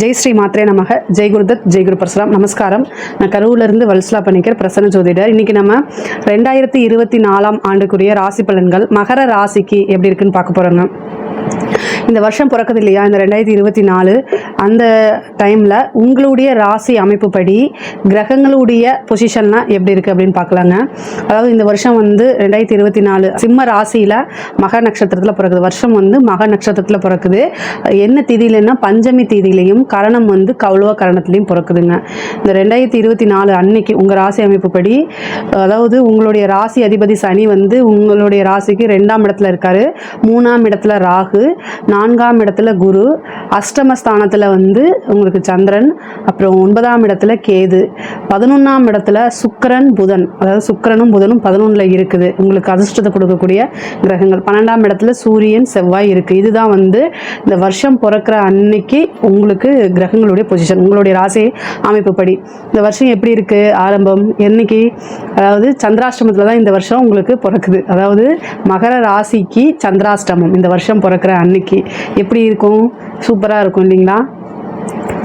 ஜெய் ஸ்ரீ மாத்ரே நமக. ஜெய் குருதத் ஜெய் குரு பரசுராம். நமஸ்காரம். நான் கரூர்லேருந்து வல்சலா பண்ணிக்கிற பிரசன்ன ஜோதிடர். இன்னைக்கு நம்ம ரெண்டாயிரத்தி இருபத்தி நாலாம் ஆண்டுக்குரிய ராசி பலன்கள் மகர ராசிக்கு எப்படி இருக்குன்னு பார்க்க போகிறோங்க இந்த வருஷம் பிறக்குது இல்லையா? இந்த ரெண்டாயிரத்தி இருபத்தி நாலு அந்த டைமில் உங்களுடைய ராசி அமைப்புப்படி கிரகங்களுடைய பொசிஷன்லாம் எப்படி இருக்குது அப்படின்னு பார்க்கலாங்க. அதாவது இந்த வருஷம் வந்து ரெண்டாயிரத்தி இருபத்தி நாலு சிம்ம ராசியில் மக நட்சத்திரத்தில் பிறக்குது. வருஷம் வந்து மக நட்சத்திரத்தில் பிறக்குது. என்ன திதியிலன்னா பஞ்சமி திதியிலையும் கரணம் வந்து கௌலவ கரணத்துலையும் பிறக்குதுங்க. இந்த ரெண்டாயிரத்தி இருபத்தி நாலு அன்னைக்கு உங்கள் ராசி அமைப்புப்படி அதாவது உங்களுடைய ராசி அதிபதி சனி வந்து உங்களுடைய ராசிக்கு ரெண்டாம் இடத்துல இருக்காரு. மூணாம் இடத்துல ராகு. நான்காம் இடத்துல குரு அஷ்டமஸ்தானத்தில் வந்து உங்களுக்கு சந்திரன் அப்புறம் ஒன்பதாம் இடத்துல கேது பதினொன்றாம் இடத்துல சுக்கிரன் புதன். அதாவது சுக்கரனும் புதனும் பதினொன்றில் இருக்குது. உங்களுக்கு அதிர்ஷ்டத்தை கொடுக்கக்கூடிய கிரகங்கள். பன்னெண்டாம் இடத்துல சூரியன் செவ்வாய் இருக்குது இதுதான் வந்து இந்த வருஷம் பிறக்கிற அன்னைக்கு உங்களுக்கு கிரகங்களுடைய பொசிஷன் உங்களுடைய ராசி அமைப்புப்படி இந்த வருஷம் எப்படி இருக்குது ஆரம்பம். என்னைக்கு? அதாவது சந்திராஷ்டமத்தில் தான் இந்த வருஷம் உங்களுக்கு பிறக்குது. அதாவது மகர ராசிக்கு சந்திராஷ்டமம். இந்த வருஷம் பிறக்கிற அன்னைக்கு எப்படி இருக்கும்? சூப்பராக இருக்கும் இல்லைங்களா?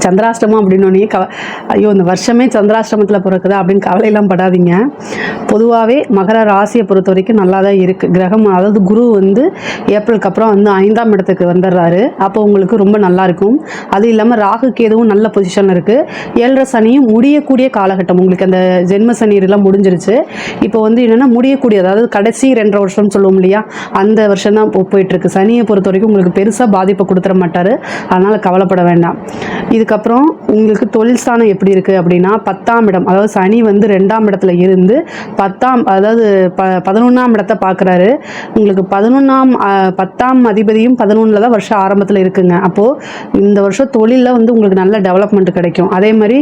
சந்திராஷ்டமம் அப்படின்னோடனே கவ ஐயோ இந்த வருஷமே சந்திராஷ்டமத்தில் பிறக்குதா அப்படின்னு கவலையெல்லாம் படாதீங்க. பொதுவாகவே மகர ராசியை பொறுத்த வரைக்கும் நல்லா தான் இருக்குது கிரகம் அதாவது குரு வந்து ஏப்ரலுக்கு அப்புறம் வந்து ஐந்தாம் இடத்துக்கு வந்துடுறாரு. அப்போ உங்களுக்கு ரொம்ப நல்லா இருக்கும். அது இல்லாமல் ராகு கேதுவும் நல்ல பொசிஷன் இருக்குது ஏழரை சனியும் முடியக்கூடிய காலகட்டம். உங்களுக்கு அந்த ஜென்ம சனியெல்லாம் முடிஞ்சிருச்சு. இப்போ வந்து என்னென்னா முடியக்கூடிய அதாவது கடைசி ரெண்டரை வருஷம்னு சொல்லுவோம் இல்லையா அந்த வருஷம் தான் போயிட்டுருக்கு சனியை பொறுத்த வரைக்கும் உங்களுக்கு பெருசாக பாதிப்பை கொடுத்துட மாட்டார். அதனால் கவலைப்பட வேண்டாம். அதுக்கப்புறம் உங்களுக்கு தொழில் ஸ்தானம் எப்படி இருக்குது அப்படின்னா பத்தாம் இடம். அதாவது சனி வந்து ரெண்டாம் இடத்துல இருந்து பத்தாம் அதாவது ப பதினொன்றாம் இடத்தை பார்க்குறாரு. உங்களுக்கு பதினொன்றாம் பத்தாம் அதிபதியும் பதினொன்றில் தான் வருஷம் ஆரம்பத்தில் இருக்குங்க. அப்போது இந்த வருஷம் தொழிலில் வந்து உங்களுக்கு நல்ல டெவலப்மெண்ட் கிடைக்கும். அதே மாதிரி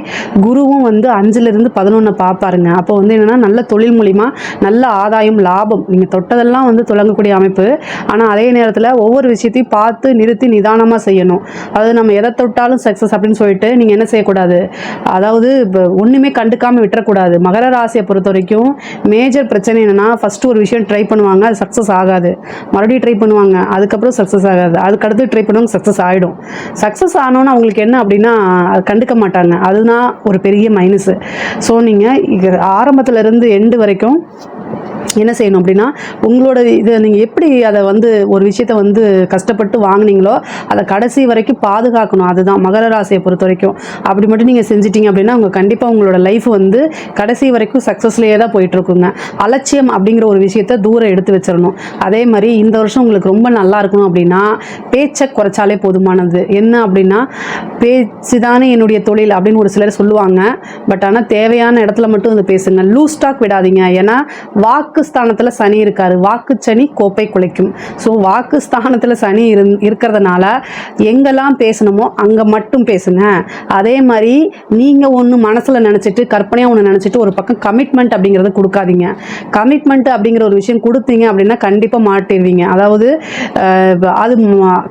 குருவும் வந்து அஞ்சுலேருந்து பதினொன்று பார்ப்பாருங்க. அப்போ வந்து என்னென்னா நல்ல தொழில் மூலிமா நல்ல ஆதாயம் லாபம். நீங்கள் தொட்டதெல்லாம் வந்து தொடங்கக்கூடிய அமைப்பு. ஆனால் அதே நேரத்தில் ஒவ்வொரு விஷயத்தையும் பார்த்து நிறுத்தி நிதானமாக செய்யணும். அதாவது நம்ம எதை தொட்டாலும் சக்ஸஸ் அப்படின்னு சொல்லிட்டு நீங்கள் என்ன செய்யக்கூடாது? அதாவது இப்போ ஒன்றுமே கண்டுக்காமல் விட்டுறக்கூடாது. மகர ராசியை பொறுத்த வரைக்கும் மேஜர் பிரச்சனை என்னென்னா ஃபஸ்ட்டு ஒரு விஷயம் ட்ரை பண்ணுவாங்க அது சக்ஸஸ் ஆகாது. மறுபடியும் ட்ரை பண்ணுவாங்க அதுக்கப்புறம் சக்ஸஸ் ஆகாது. அதுக்கடுத்து ட்ரை பண்ணுவாங்க சக்ஸஸ் ஆகிடும் சக்ஸஸ் ஆனோன்னு அவங்களுக்கு என்ன அப்படின்னா அது கண்டுக்க மாட்டாங்க. அதுதான் ஒரு பெரிய மைனஸு ஸோ நீங்கள் ஆரம்பத்துலேருந்து எண்டு வரைக்கும் என்ன செய்யணும் அப்படின்னா உங்களோட இதை நீங்கள் எப்படி அதை வந்து ஒரு விஷயத்தை வந்து கஷ்டப்பட்டு வாங்குனீங்களோ அதை கடைசி வரைக்கும் பாதுகாக்கணும். அதுதான் மகர ராசியை பொறுத்த வரைக்கும். அப்படி மட்டும் நீங்கள் செஞ்சிட்டீங்க அப்படின்னா உங்கள் கண்டிப்பாக உங்களோட லைஃப் வந்து கடைசி வரைக்கும் சக்ஸஸ்லேயே தான் போயிட்டுருக்குங்க. அலட்சியம் அப்படிங்கிற ஒரு விஷயத்தை தூரம் எடுத்து வச்சிடணும் அதே மாதிரி இந்த வருஷம் உங்களுக்கு ரொம்ப நல்லா இருக்கணும் அப்படின்னா பேச்சை குறைச்சாலே போதுமானது. என்ன அப்படின்னா பேச்சு தானே என்னுடைய தொழில் அப்படின்னு ஒரு சிலர் சொல்லுவாங்க. பட் ஆனால் தேவையான இடத்துல மட்டும் வந்து பேசுங்க. லூஸ் டாக் விடாதீங்க. ஏன்னா வாக்கு ஸ்தானத்தில் சனி இருக்காரு. வாக்கு சனி கோப்பை குலைக்கும். ஸோ வாக்கு ஸ்தானத்தில் சனி இரு இருக்கிறதுனால எங்கெல்லாம் பேசணுமோ அங்கே மட்டும் பேசுங்க. அதே மாதிரி நீங்கள் ஒன்று மனசில் நினச்சிட்டு கற்பனையாக ஒன்று நினச்சிட்டு ஒரு பக்கம் கமிட்மெண்ட் அப்படிங்கிறத கொடுக்காதீங்க. கமிட்மெண்ட் அப்படிங்கிற ஒரு விஷயம் கொடுத்தீங்க அப்படின்னா கண்டிப்பாக மாட்டிடுவீங்க. அதாவது அது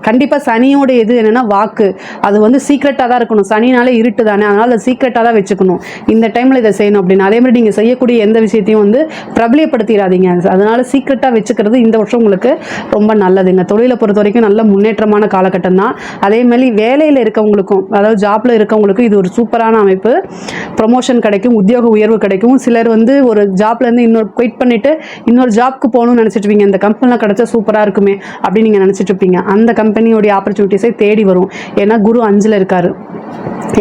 கண்டிப்பாக சனியோட இது என்னென்னா வாக்கு. அது வந்து சீக்ரெட்டாக தான் இருக்கணும். சனினால இருட்டு தானே. அதனால் சீக்ரெட்டாக தான் வச்சுக்கணும். இந்த டைமில் இதை செய்யணும் அப்படின்னு அதே மாதிரி நீங்கள் செய்யக்கூடிய எந்த விஷயத்தையும் வந்து பிரபலியப்படுத்திடாதீங்க. அதனால சீக்ரெட்டாக வச்சுக்கிறது இந்த வருஷம் உங்களுக்கு ரொம்ப நல்லதுங்க. தொழிலை பொறுத்த வரைக்கும் நல்ல முன்னேற்றமான காலகட்டம் தான். அதே மாதிரி வேலையில் இருக்கவங்களுக்கும் அதாவது ஜாப்பில் இருக்கவங்களுக்கு இது ஒரு சூப்பரான அமைப்பு. ப்ரொமோஷன் கிடைக்கும் உத்தியோக உயர்வு கிடைக்கும். சிலர் வந்து ஒரு ஜாப்லேருந்து இன்னொரு குயிட் பண்ணிவிட்டு இன்னொரு ஜாப்க்கு போகணும்னு நினச்சிட்டு இந்த கம்பெனியில் கிடச்சா சூப்பராக இருக்குமே அப்படின்னு நீங்கள் நினச்சிட்டு இருப்பீங்க. அந்த கம்பெனியோடைய ஆப்பர்ச்சுனிட்டிஸை தேடி வரும். ஏன்னா குரு அஞ்சில் இருக்காரு.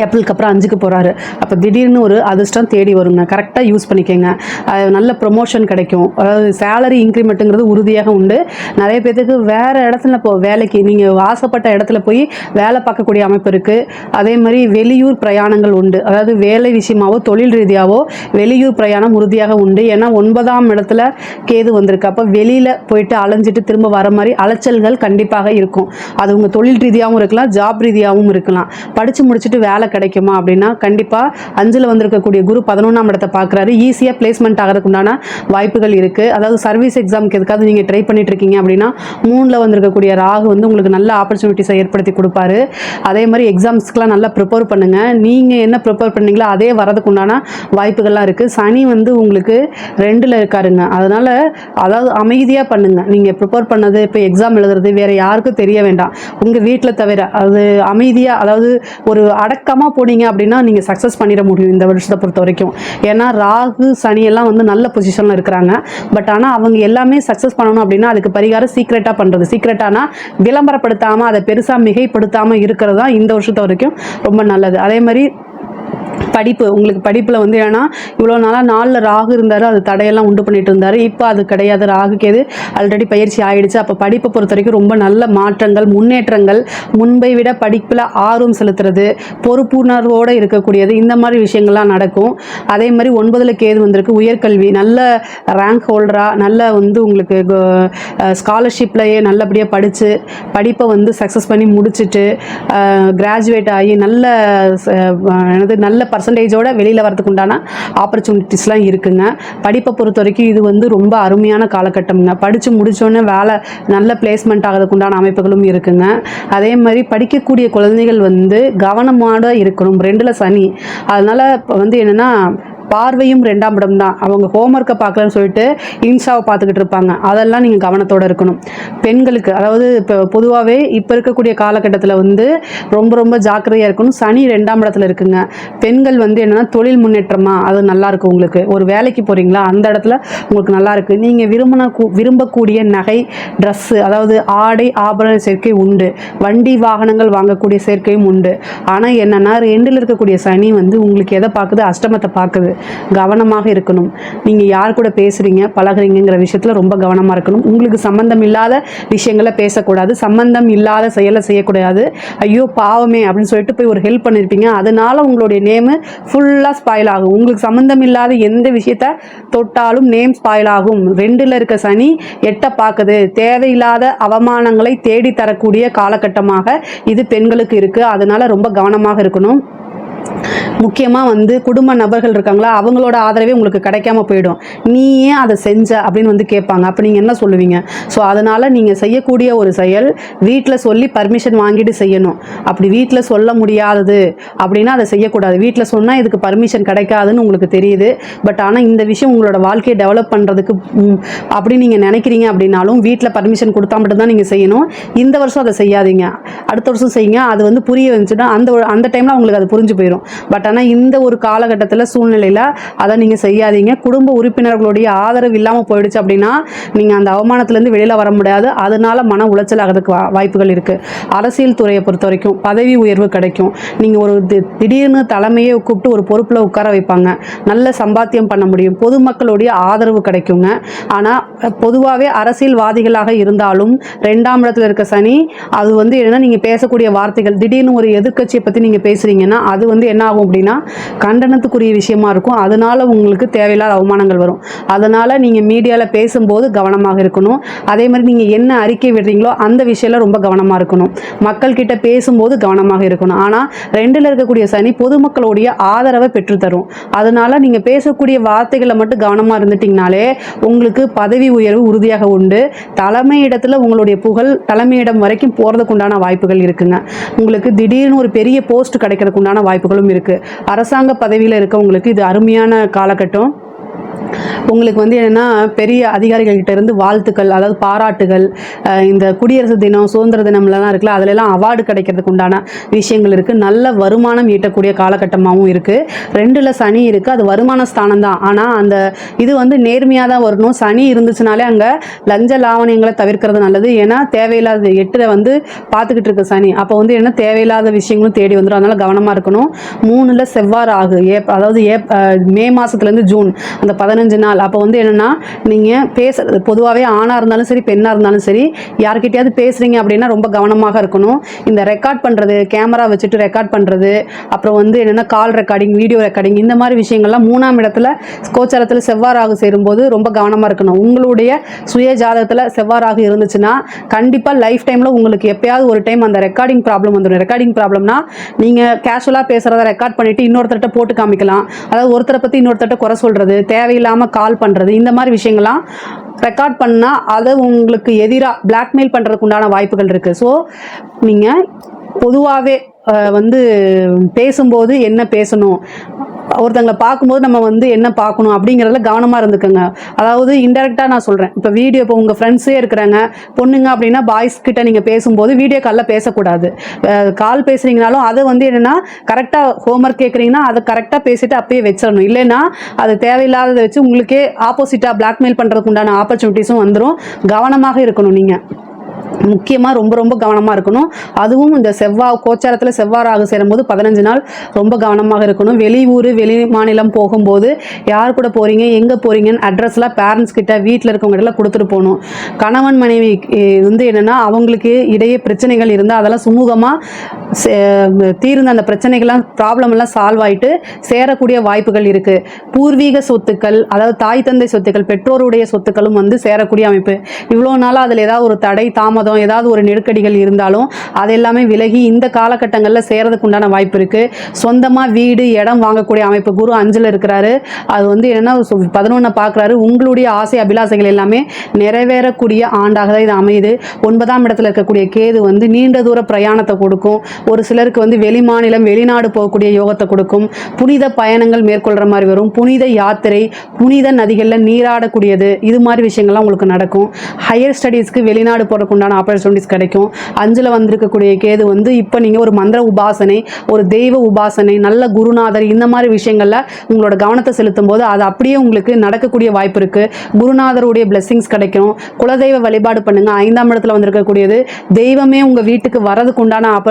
ஏப்ரலுக்கு அப்புறம் அஞ்சுக்கு போகிறாரு அப்போ திடீர்னு ஒரு அதிர்ஷ்டம் தேடி வருங்க கரெக்டாக யூஸ் பண்ணிக்கோங்க. அது நல்ல ப்ரொமோஷன் கிடைக்கும். அதாவது சேலரி இன்க்ரிமெண்ட்டுங்கிறது உறுதியாக உண்டு. நிறைய பேர்த்துக்கு வேறு இடத்துல போ வேலைக்கு நீங்கள் ஆசைப்பட்ட இடத்துல போய் வேலை பார்க்கக்கூடிய அமைப்பு இருக்குது அதே மாதிரி வெளியூர் பிரயாணங்கள் உண்டு. அதாவது வேலை விஷயமாவோ தொழில் ரீதியாகவோ வெளியூர் பிரயாணம் உறுதியாக உண்டு. ஏன்னா ஒன்பதாம் இடத்துல கேது வந்திருக்கு. அப்போ வெளியில் போயிட்டு அலைஞ்சிட்டு திரும்ப வர மாதிரி அலைச்சல்கள் கண்டிப்பாக இருக்கும். அது உங்கள் தொழில் ரீதியாகவும் இருக்கலாம் ஜாப் ரீதியாகவும் இருக்கலாம். படித்து முடிச்சுட்டு வேலை வேலை கிடைக்குமா அப்படின்னா கண்டிப்பாக அஞ்சில் வந்திருக்கக்கூடிய குரு பதினொன்றாம் இடத்தை பார்க்குறாரு. ஈஸியாக பிளேஸ்மெண்ட் ஆகிறதுக்கு உண்டான வாய்ப்புகள் இருக்குது அதாவது சர்வீஸ் எக்ஸாமுக்கு எதுக்காவது நீங்கள் ட்ரை பண்ணிட்டு இருக்கீங்க அப்படின்னா மூணில் வந்திருக்கக்கூடிய ராகு வந்து உங்களுக்கு நல்ல ஆப்பர்ச்சுனிட்டிஸை ஏற்படுத்தி கொடுப்பாரு. அதே மாதிரி எக்ஸாம்ஸ்க்குலாம் நல்லா ப்ரிப்பேர் பண்ணுங்கள் நீங்கள் என்ன ப்ரிப்பேர் பண்ணீங்களோ அதே வரதுக்கு உண்டான வாய்ப்புகள்லாம் இருக்குது சனி வந்து உங்களுக்கு ரெண்டில் இருக்காருங்க. அதனால் அதாவது அமைதியாக பண்ணுங்கள் நீங்கள் ப்ரிப்பேர் பண்ணது இப்போ எக்ஸாம் எழுதுறது வேறு யாருக்கும் தெரிய வேண்டாம். உங்கள் வீட்டில் தவிர அது அமைதியாக அதாவது ஒரு அடக்க அடக்கமாக போனீங்க அப்படின்னா நீங்கள் சக்ஸஸ் பண்ணிட முடியும் இந்த வருஷத்தை பொறுத்த வரைக்கும். ஏன்னா ராகு சனி எல்லாம் வந்து நல்ல பொசிஷனில் இருக்கிறாங்க. பட் ஆனால் அவங்க எல்லாமே சக்ஸஸ் பண்ணணும் அப்படின்னா அதுக்கு பரிகாரம் சீக்ரெட்டாக பண்ணுறது சீக்ரெட்டானா விளம்பரப்படுத்தாமல் அதை பெருசாக மிகைப்படுத்தாமல் இருக்கிறது தான் இந்த வருஷத்தை வரைக்கும் ரொம்ப நல்லது. அதே மாதிரி படிப்பு உங்களுக்கு படிப்பில் வந்து ஏன்னா இவ்வளோ நாளாக நாளில் ராகு இருந்தார் அது தடையெல்லாம் உண்டு பண்ணிட்டு இருந்தார். இப்போ அது கிடையாது ராகுக்கு எது ஆல்ரெடி பயிற்சி ஆகிடுச்சு அப்போ படிப்பை பொறுத்த வரைக்கும் ரொம்ப நல்ல மாற்றங்கள் முன்னேற்றங்கள் முன்பை விட படிப்பில் ஆர்வம் செலுத்துறது பொறுப்புணர்வோடு இருக்கக்கூடியது இந்த மாதிரி விஷயங்கள்லாம் நடக்கும். அதே மாதிரி ஒன்பதில் கேது வந்திருக்கு உயர்கல்வி நல்ல ரேங்க் ஹோல்டராக நல்ல வந்து உங்களுக்கு ஸ்காலர்ஷிப்லையே நல்லபடியாக படித்து படிப்பை வந்து சக்ஸஸ் பண்ணி முடிச்சுட்டு கிராஜுவேட் ஆகி நல்ல எனது நல்ல நல்ல பர்சன்டேஜோட வெளியில் வரதுக்கு உண்டான ஆப்பர்ச்சுனிட்டிஸ்லாம் இருக்குங்க. படிப்பை பொறுத்த வரைக்கும் இது வந்து ரொம்ப அருமையான காலகட்டம்ங்க. படித்து முடித்தோடனே வேலை நல்ல பிளேஸ்மெண்ட் ஆகிறதுக்கு உண்டான அமைப்புகளும் இருக்குங்க. அதே மாதிரி படிக்கக்கூடிய குழந்தைகள் வந்து கவனமாக இருக்கணும். ரெண்டில் சனி. அதனால் இப்போ வந்து என்னென்னா பார்வையும் ரெண்டாம் இடம் தான். அவங்க ஹோம்ஒர்க்கை பார்க்கலன்னு சொல்லிட்டு இன்ஸ்டாவை பார்த்துக்கிட்டு இருப்பாங்க. அதெல்லாம் நீங்கள் கவனத்தோடு இருக்கணும். பெண்களுக்கு அதாவது இப்போ பொதுவாகவே இப்போ இருக்கக்கூடிய காலகட்டத்தில் வந்து ரொம்ப ரொம்ப ஜாக்கிரதையாக இருக்கணும். சனி ரெண்டாம் இடத்துல இருக்குங்க. பெண்கள் வந்து என்னென்னா தொழில் முன்னேற்றமா அது நல்லாயிருக்கும் உங்களுக்கு. ஒரு வேலைக்கு போகிறீங்களா அந்த இடத்துல உங்களுக்கு நல்லாயிருக்கு நீங்கள் விரும்பின கூ- விரும்பக்கூடிய நகை ட்ரெஸ்ஸு அதாவது ஆடை ஆபரண சேர்க்கை உண்டு. வண்டி வாகனங்கள் வாங்கக்கூடிய சேர்க்கையும் உண்டு. ஆனால் என்னன்னா ரெண்டில் இருக்கக்கூடிய சனி வந்து உங்களுக்கு எதை பார்க்குது? அஷ்டமத்தை பார்க்குது. கவனமாக இருக்கணும். நீங்கள் யார் கூட பேசுகிறீங்க பழகுறீங்கிற விஷயத்தில் ரொம்ப கவனமாக இருக்கணும். உங்களுக்கு சம்பந்தம் இல்லாத விஷயங்களை பேசக்கூடாது. சம்பந்தம் இல்லாத செயலை செய்யக்கூடாது. ஐயோ பாவமே அப்படின்னு சொல்லிட்டு போய் ஒரு ஹெல்ப் பண்ணியிருப்பீங்க அதனால உங்களுடைய நேமு ஃபுல்லாக ஸ்பாயில் ஆகும். உங்களுக்கு சம்மந்தம் இல்லாத எந்த விஷயத்த தொட்டாலும் நேம் ஸ்பாயில் ஆகும். ரெண்டில் இருக்க சனி எட்ட பார்க்குது தேவையில்லாத அவமானங்களை தேடி தரக்கூடிய காலகட்டமாக இது பெண்களுக்கு இருக்குது அதனால் ரொம்ப கவனமாக இருக்கணும். முக்கியமாக வந்து குடும்ப நபர்கள் இருக்காங்களா அவங்களோட ஆதரவே உங்களுக்கு கிடைக்காம போயிடும். நீ ஏன் அதை செஞ்ச அப்படின்னு வந்து கேட்பாங்க. அப்போ நீங்கள் என்ன சொல்லுவீங்க? ஸோ அதனால் நீங்கள் செய்யக்கூடிய ஒரு செயல் வீட்டில் சொல்லி பர்மிஷன் வாங்கிட்டு செய்யணும். அப்படி வீட்டில் சொல்ல முடியாதது அப்படின்னா அதை செய்யக்கூடாது. வீட்டில் சொன்னால் இதுக்கு பர்மிஷன் கிடைக்காதுன்னு உங்களுக்கு தெரியுது. பட் ஆனால் இந்த விஷயம் உங்களோட வாழ்க்கையை டெவலப் பண்ணுறதுக்கு அப்படி நீங்கள் நினைக்கிறீங்க அப்படின்னாலும் வீட்டில் பர்மிஷன் கொடுத்தா மட்டும்தான் நீங்கள் செய்யணும். இந்த வருஷம் அதை செய்யாதீங்க. அடுத்த வருஷம் செய்யுங்க. அது வந்து புரிய வந்துச்சுன்னா அந்த அந்த டைமில் அவங்களுக்கு அது புரிஞ்சு போயிடும் பட் ஆனால் இந்த ஒரு காலகட்டத்தில் சூழ்நிலையில் அதை நீங்கள் செய்யாதீங்க. குடும்ப உறுப்பினர்களுடைய ஆதரவு இல்லாமல் போயிடுச்சு அப்படின்னா நீங்கள் அந்த அவமானத்துலேருந்து வெளியில் வர முடியாது. அதனால மன உளைச்சல் ஆகிறதுக்கு வாய்ப்புகள் இருக்குது அரசியல் துறையை பொறுத்த வரைக்கும் பதவி உயர்வு கிடைக்கும். நீங்கள் ஒரு திடீர்னு தலைமையை கூப்பிட்டு ஒரு பொறுப்பில் உட்கார வைப்பாங்க. நல்ல சம்பாத்தியம் பண்ண முடியும். பொதுமக்களுடைய ஆதரவு கிடைக்குங்க. ஆனால் பொதுவாகவே அரசியல்வாதிகளாக இருந்தாலும் ரெண்டாம் இடத்துல இருக்க சனி அது வந்து என்னென்னா நீங்கள் பேசக்கூடிய வார்த்தைகள் திடீர்னு ஒரு எதிர்க்கட்சியை பற்றி நீங்கள் பேசுகிறீங்கன்னா அது வந்து என்ன ஆகும் அப்படின்னா கண்டனத்துக்குரிய விஷயமா இருக்கும். அதனால உங்களுக்கு தேவையில்லாத அவமானங்கள் வரும். அதனால் நீங்கள் மீடியாவில் பேசும்போது கவனமாக இருக்கணும். அதே மாதிரி நீங்கள் என்ன அறிக்கை விடுறீங்களோ அந்த விஷயத்தில் ரொம்ப கவனமாக இருக்கணும். மக்கள்கிட்ட பேசும்போது கவனமாக இருக்கணும். ஆனால் ரெண்டில் இருக்கக்கூடிய சனி பொதுமக்களுடைய ஆதரவை பெற்றுத்தரும். அதனால நீங்கள் பேசக்கூடிய வார்த்தைகளை மட்டும் கவனமாக இருந்துட்டிங்கனாலே உங்களுக்கு பதவி உயர்வு உறுதியாக உண்டு. தலைமையிடத்தில் உங்களுடைய புகழ் தலைமையிடம் வரைக்கும் போகிறதுக்கு உண்டான வாய்ப்புகள் இருக்குங்க. உங்களுக்கு திடீர்னு ஒரு பெரிய போஸ்ட் கிடைக்கிறதுக்கு உண்டான வாய்ப்புகளும் இருக்குது அரசாங்க பதவியில் இருக்கவங்களுக்கு இது அருமையான காலகட்டம். உங்களுக்கு வந்து என்னென்னா பெரிய அதிகாரிகள்கிட்ட இருந்து வாழ்த்துக்கள் அதாவது பாராட்டுகள் இந்த குடியரசு தினம் சுதந்திர தினம்லாம் இருக்குல்ல அதிலெல்லாம் அவார்டு கிடைக்கிறதுக்கு உண்டான விஷயங்கள் இருக்குது நல்ல வருமானம் ஈட்டக்கூடிய காலகட்டமாகவும் இருக்குது ரெண்டில் சனி இருக்குது அது வருமான ஸ்தானம் தான். ஆனால் அந்த இது வந்து நேர்மையாக தான் வரணும். சனி இருந்துச்சுனாலே அங்கே லஞ்ச லாவணியங்களை தவிர்க்கிறது நல்லது. ஏன்னா தேவையில்லாத எட்டில் வந்து பார்த்துக்கிட்டு இருக்கு சனி. அப்போ வந்து என்ன தேவையில்லாத விஷயங்களும் தேடி வந்துடும் அதனால் கவனமாக இருக்கணும். மூணில் செவ்வாறு ஆகு ஏப் அதாவது ஏப் மே மாதத்துலேருந்து ஜூன். அந்த பதினஞ்சு நாள். அப்போ வந்து என்னென்னா நீங்கள் பேசுறது பொதுவாகவே ஆணாக இருந்தாலும் சரி பெண்ணாக இருந்தாலும் சரி யார்கிட்டயாவது பேசுகிறீங்க அப்படின்னா ரொம்ப கவனமாக இருக்கணும். இந்த ரெக்கார்ட் பண்ணுறது கேமரா வச்சுட்டு ரெக்கார்ட் பண்ணுறது அப்புறம் வந்து என்னென்னா கால் ரெக்கார்டிங் வீடியோ ரெக்கார்டிங் இந்த மாதிரி விஷயங்கள்லாம் மூணாம் இடத்துல கோச்சாரத்தில் செவ்வாறாக சேரும்போது ரொம்ப கவனமாக இருக்கணும். உங்களுடைய சுய ஜாதகத்தில் செவ்வாறாக இருந்துச்சுன்னா கண்டிப்பாக லைஃப் டைமில் உங்களுக்கு எப்பயாவது ஒரு டைம் அந்த ரெக்கார்டிங் ப்ராப்ளம் வந்துடும். ரெக்கார்டிங் ப்ராப்ளம்னா நீங்கள் கேஷுவலாக பேசுகிறத ரெக்கார்ட் பண்ணிவிட்டு இன்னொருத்தர்கிட்ட போட்டு காமிக்கலாம். அதாவது ஒருத்தரை பற்றி இன்னொருத்தர்கிட்ட குறை சொல்கிறது தேவையில்லாமல் கால் பண்ணுறது இந்த மாதிரி விஷயங்கள்லாம் ரெக்கார்ட் பண்ணால் அதை உங்களுக்கு எதிராக பிளாக்மெயில் பண்ணுறதுக்கு உண்டான வாய்ப்புகள் இருக்குது ஸோ நீங்கள் பொதுவாகவே வந்து பேசும்போது என்ன பேசணும்? ஒருத்தங்களை பார்க்கும்போது நம்ம வந்து என்ன பார்க்கணும் அப்படிங்கிறதுல கவனமாக இருந்துக்கோங்க. அதாவது இன்டெரக்டாக நான் சொல்கிறேன் இப்போ வீடியோ இப்போ உங்கள் ஃப்ரெண்ட்ஸே இருக்கிறாங்க. பொண்ணுங்க அப்படின்னா பாய்ஸ் கிட்ட நீங்கள் பேசும்போது வீடியோ காலில் பேசக்கூடாது. கால் பேசுகிறீங்கனாலும் அதை வந்து என்னென்னா கரெக்டாக ஹோம்ஒர்க் கேட்குறீங்கன்னா அதை கரெக்டாக பேசிட்டு அப்பயே வச்சிடணும். இல்லைன்னா அது தேவையில்லாததை வச்சு உங்களுக்கே ஆப்போசிட்டாக பிளாக்மெயில் பண்ணுறதுக்கு உண்டான ஆப்பர்ச்சுனிட்டிஸும் வந்துடும் கவனமாக இருக்கணும் நீங்கள் முக்கியமாக ரொம்ப ரொம்ப கவனமாக இருக்கணும். அதுவும் இந்த செவ்வாய் கோச்சாரத்தில் செவ்வாறாக சேரும்போது பதினஞ்சு நாள் ரொம்ப கவனமாக இருக்கணும். வெளியூர் வெளி மாநிலம் போகும்போது யார் கூட போகிறீங்க எங்கே போகிறீங்கன்னு அட்ரஸ்லாம் பேரண்ட்ஸ் கிட்ட வீட்டில் இருக்கவங்ககிட்டலாம் கொடுத்துட்டு போகணும். கணவன் மனைவி வந்து என்னென்னா அவங்களுக்கு இடையே பிரச்சனைகள் இருந்தால் அதெல்லாம் சுமூகமாக தீர்ந்த அந்த பிரச்சனைகள்லாம் ப்ராப்ளம் எல்லாம் சால்வ் ஆகிட்டு சேரக்கூடிய வாய்ப்புகள் இருக்குது பூர்வீக சொத்துக்கள் அதாவது தாய் தந்தை சொத்துக்கள் பெற்றோருடைய சொத்துக்களும் வந்து சேரக்கூடிய அமைப்பு. இவ்வளோ நாளாக அதில் ஏதாவது ஒரு தடை தாமதம் ஏதாவது ஒரு நெருக்கடிகள் இருந்தாலும் அதெல்லாமே விலகி இந்த காலகட்டங்களில் சேரதுக்கு உண்டான வாய்ப்பு இருக்குது சொந்தமாக வீடு இடம் வாங்கக்கூடிய அமைப்பு குரு அஞ்சில் இருக்கிறாரு. அது வந்து என்னென்னா பதினொன்றை பார்க்குறாரு உங்களுடைய ஆசை அபிலாசைகள் எல்லாமே நிறைவேறக்கூடிய ஆண்டாக தான் இது அமையுது. ஒன்பதாம் இடத்துல இருக்கக்கூடிய கேது வந்து நீண்ட தூர பிரயாணத்தை கொடுக்கும். ஒரு சிலருக்கு வந்து வெளி மாநிலம் வெளிநாடு போகக்கூடிய யோகத்தை கொடுக்கும். புனித பயணங்கள் மேற்கொள்கிற மாதிரி வரும். புனித யாத்திரை புனித நதிகளில் நீராடக்கூடியது. இது மாதிரி விஷயங்கள்லாம் உங்களுக்கு நடக்கும். ஹையர் ஸ்டடீஸ்க்கு வெளிநாடு போகிறதுக்கு உண்டான ஆப்பர்ச்சுனிட்டிஸ் கிடைக்கும். அஞ்சில் வந்திருக்கக்கூடிய கேது வந்து இப்போ நீங்கள் ஒரு மந்திர உபாசனை ஒரு தெய்வ உபாசனை நல்ல குருநாதர் இந்த மாதிரி விஷயங்களில் உங்களோட கவனத்தை செலுத்தும் போது அது அப்படியே உங்களுக்கு நடக்கக்கூடிய வாய்ப்பு இருக்குது குருநாதருடைய பிளெஸ்ஸிங்ஸ் கிடைக்கும். குலதெய்வ வழிபாடு பண்ணுங்கள் ஐந்தாம் இடத்துல வந்திருக்கக்கூடியது தெய்வமே உங்கள் வீட்டுக்கு வரதுக்கு உண்டான அப்ப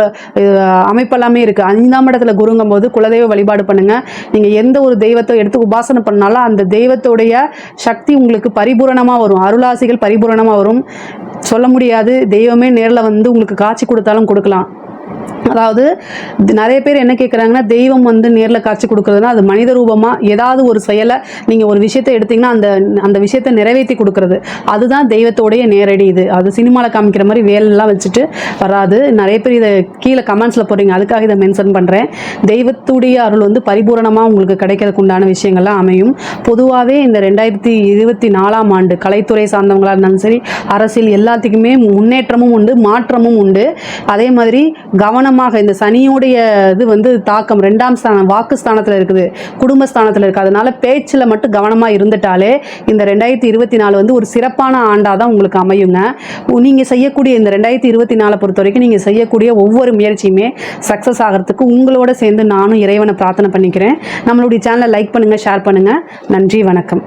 அமைப்பெல்லாமே இருக்குது ஐந்தாம் இடத்துல குருங்கும் போது குலதெய்வ வழிபாடு பண்ணுங்கள் நீங்கள் எந்த ஒரு தெய்வத்தை எடுத்து உபாசனை பண்ணாலும் அந்த தெய்வத்துடைய சக்தி உங்களுக்கு பரிபூரணமாக வரும். அருளாசிகள் பரிபூரணமாக வரும். சொல்ல முடியாது. தெய்வமே நேரில் வந்து உங்களுக்கு காட்சி கொடுத்தாலும் கொடுக்கலாம். அதாவது நிறைய பேர் என்ன கேட்குறாங்கன்னா தெய்வம் வந்து நேரில் காட்சி கொடுக்குறதுனா அது மனித ரூபமாக ஏதாவது ஒரு செயலை நீங்கள் ஒரு விஷயத்தை எடுத்திங்கன்னா அந்த அந்த விஷயத்தை நிறைவேற்றி கொடுக்குறது. அதுதான் தெய்வத்தோடைய நேரடி இது. அது சினிமாவில் காமிக்கிற மாதிரி வேலைலாம் வச்சுட்டு வராது. நிறைய பேர் இதை கீழே கமெண்ட்ஸில் போகிறீங்க அதுக்காக இதை மென்ஷன் பண்ணுறேன் தெய்வத்துடைய அருள் வந்து பரிபூரணமாக உங்களுக்கு கிடைக்கிறதுக்கு உண்டான விஷயங்கள்லாம் அமையும். பொதுவாகவே இந்த ரெண்டாயிரத்தி இருபத்தி நாலாம் ஆண்டு கலைத்துறை சார்ந்தவங்களாக இருந்தாலும் சரி அரசியல் எல்லாத்துக்குமே முன்னேற்றமும் உண்டு மாற்றமும் உண்டு. அதே மாதிரி கவனமாக இந்த சனியுடைய இது வந்து தாக்கம் ரெண்டாம் ஸ்தானம் வாக்கு ஸ்தானத்தில் இருக்குது குடும்பஸ்தானத்தில் இருக்குது அதனால பேச்சில் மட்டும் கவனமாக இருந்துட்டாலே இந்த ரெண்டாயிரத்தி இருபத்தி நாலு வந்து ஒரு சிறப்பான ஆண்டாக தான் உங்களுக்கு அமையுங்க. நீங்கள் செய்யக்கூடிய இந்த ரெண்டாயிரத்தி இருபத்தி நாலை பொறுத்த வரைக்கும் நீங்கள் செய்யக்கூடிய ஒவ்வொரு முயற்சியுமே சக்ஸஸ் ஆகிறதுக்கு உங்களோட சேர்ந்து நானும் இறைவனை பிரார்த்தனை பண்ணிக்கிறேன். நம்மளுடைய சேனலை லைக் பண்ணுங்கள் ஷேர் பண்ணுங்கள் நன்றி வணக்கம்.